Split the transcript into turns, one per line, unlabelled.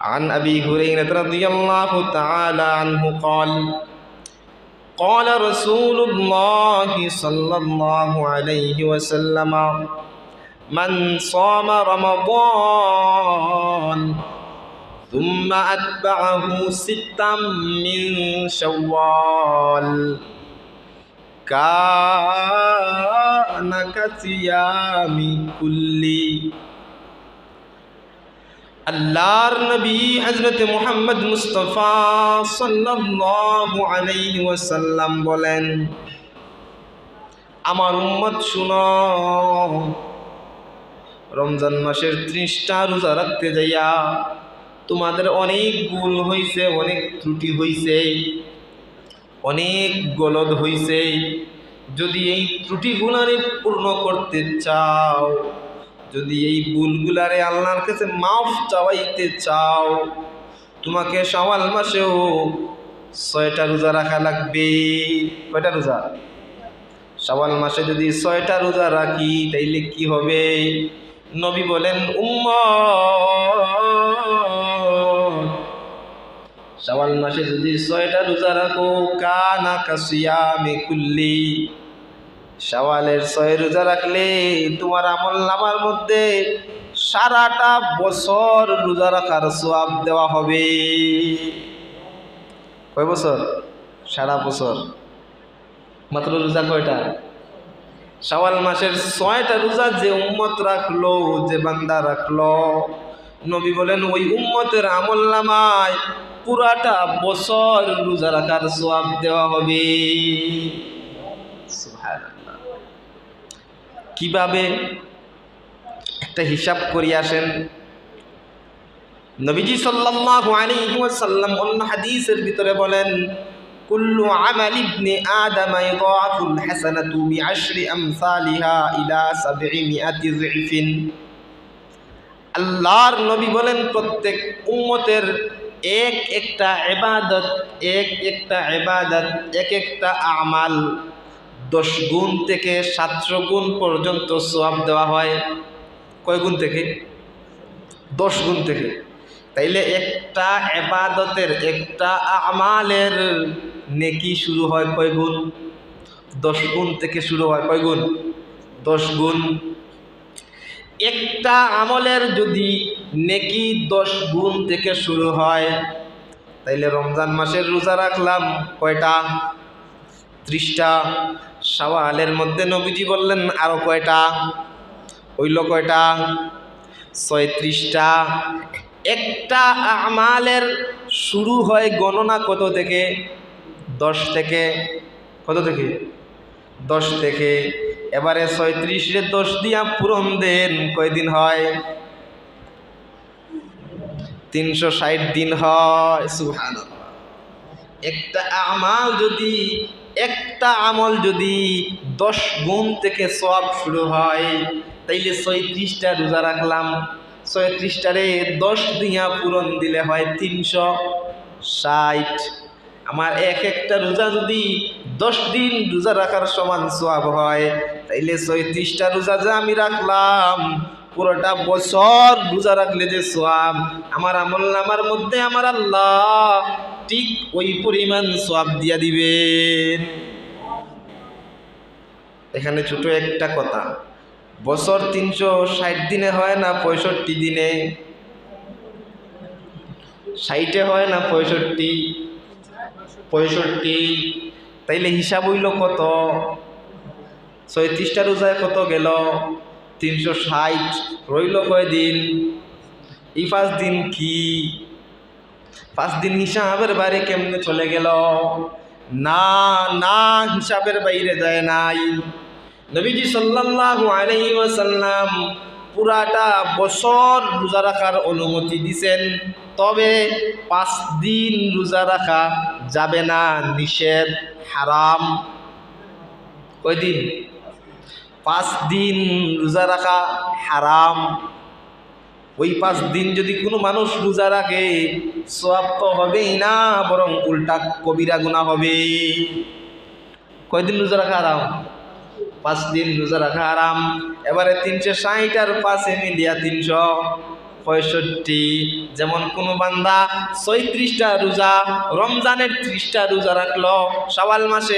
عن أبي هريرة رضي الله تعالى عنه قال قال رسول الله صلى الله عليه وسلم من صام رمضان ثم أتبعه ستا من شوال كان كصيام كل আল্লাহর নবী হজরত মুহাম্মদ মুস্তফা সাল্লাল্লাহু আলাইহি ওয়াসাল্লাম বলেন, আমার উম্মত শুনো, রমজান মাসের ত্রিশটা রোজা রাখতে যাইয়া তোমাদের অনেক ভুল হইছে, অনেক ত্রুটি হইছে, অনেক গলদ হইছে। যদি এই ত্রুটিগুলারে পূর্ণ করতে চাও যদি এই ভুলগুলারে আল্লাহর কাছে মাফ চাওয়াইতে চাও, তোমাকে সওয়াল মাসেও ছয়টা রোজা রাখা লাগবে। কয়টা রোজা? সওয়াল মাসে যদি ছয়টা রোজা রাখি, তাইলে কি হবে? নবী বলেন উম্ম সওয়াল মাসে যদি ছয়টা রোজা রাখো, কানা কাসিয়ামে কুল্লি। সওয়ালের ছয় রোজা রাখলে তোমার আমল নামার মধ্যে সারাটা বছর রোজা রাখার সোয়াব দেওয়া হবে। কয় বছর? সারা বছর। মাত্র রোজা কয়টা? সওয়াল মাসের ছয়টা রোজা যে উম্মত রাখল, যে বান্দা রাখল। নবী বলেন, ওই উম্মতের আমল নামায় পুরাটা বছর রোজা রাখার সোয়াব দেওয়া হবে। সুবহানাল্লাহ। কীভাবে একটা হিসাব করি আসেন? নবীজি সাল্লাল্লাহু আলাইহি ওয়াসাল্লাম অন্য হাদিসের ভিতরে বলেন, কুল্লু আমাল ইবনে আদম ইদাফুল হাসানাতু বিআশরি আমসালিহা ইলা সাবঈমিআতি যিফিন। আল্লাহর নবী বলেন, প্রত্যেক উম্মতের এক একটা ইবাদত, এক একটা ইবাদত, এক একটা আমাল। দশ গুণ থেকে সাতশো গুণ পর্যন্ত সোয়াব দেওয়া হয়। কয় গুণ থেকে? দশ গুণ থেকে। তাইলে একটা এবাদতের একটা আমালের নেকি শুরু হয় কয় গুণ? দশ গুণ থেকে শুরু হয় কয় গুণ? দশ গুণ। একটা আমলের যদি নেকি দশ গুণ থেকে শুরু হয়, তাইলে রমজান মাসের রোজা রাখলাম কয়টা? ত্রিশটা। সওয়ালের মধ্যে নবীজি বললেন, আরও কয়টা? হইল কয়টা? ছয়ত্রিশটা। একটা আমালের শুরু হয় গণনা কত থেকে? দশ থেকে। কত থেকে? দশ থেকে। এবারে ছয়ত্রিশে দশ দিয়া পূরণ দেন, কয়দিন হয়? তিনশো ষাট দিন হয় সুহান একটা আমাল যদি একটা আমল যদি দশ গুণ থেকে সব শুরু হয়, তাইলে ছয়ত্রিশটা রোজা রাখলাম। ছয়ত্রিশটারে দশ দিয়া পূরণ দিলে হয় তিনশো ষাট। আমার এক একটা রোজা যদি দশ দিন রোজা রাখার সমান সোয়াব হয়, তাইলে ছয়ত্রিশটা রোজা যে আমি রাখলাম, পুরোটা বছর রোজা রাখলে যে সোয়াব আমার আমল নামার মধ্যে আমার আল্লাহ ঠিক ওই পরিমাণ সোয়াব দিয়া দিবেন। এখানে ছোট একটা কথা। বছর তিনশো ষাট দিনে হয় না, পঁয়ষট্টি দিনে? ষাটে হয় না, পঁয়ষট্টি? পঁয়ষট্টি। তাইলে হিসাব হইল কত? ছয়ত্রিশটা রোজায় কত গেল? তিনশো ষাট। রইল কয়দিন? এই পাঁচ দিন কি? পাঁচ দিন হিসাবের বাইরে কেমনে চলে গেল? না না হিসাবের বাইরে যায় নাই। নবীজি সাল্লাল্লাহু আলাইহি ওয়াসাল্লাম পুরাটা বছর রোজা রাখার অনুমতি দিছেন, তবে পাঁচ দিন রোজা রাখা যাবে না, নিষেধ, হারাম। কয়দিন পাঁচ দিন রোজা রাখা হারাম। ওই পাঁচ দিন যদি কোনো মানুষ রোজা রাখে সব তো হবেই না, বরং উল্টা কবিরা গুণা হবে কয়দিন রোজা রাখা আরাম পাঁচ দিন রোজা রাখা আরাম এবারে তিনশো ষাট আর পাঁচে মিলিয়া তিনশো পঁয়ষট্টি। যেমন কোনো বান্দা ছয়ত্রিশটা রোজা, রমজানের ত্রিশটা রোজা রাখল, সওয়াল মাসে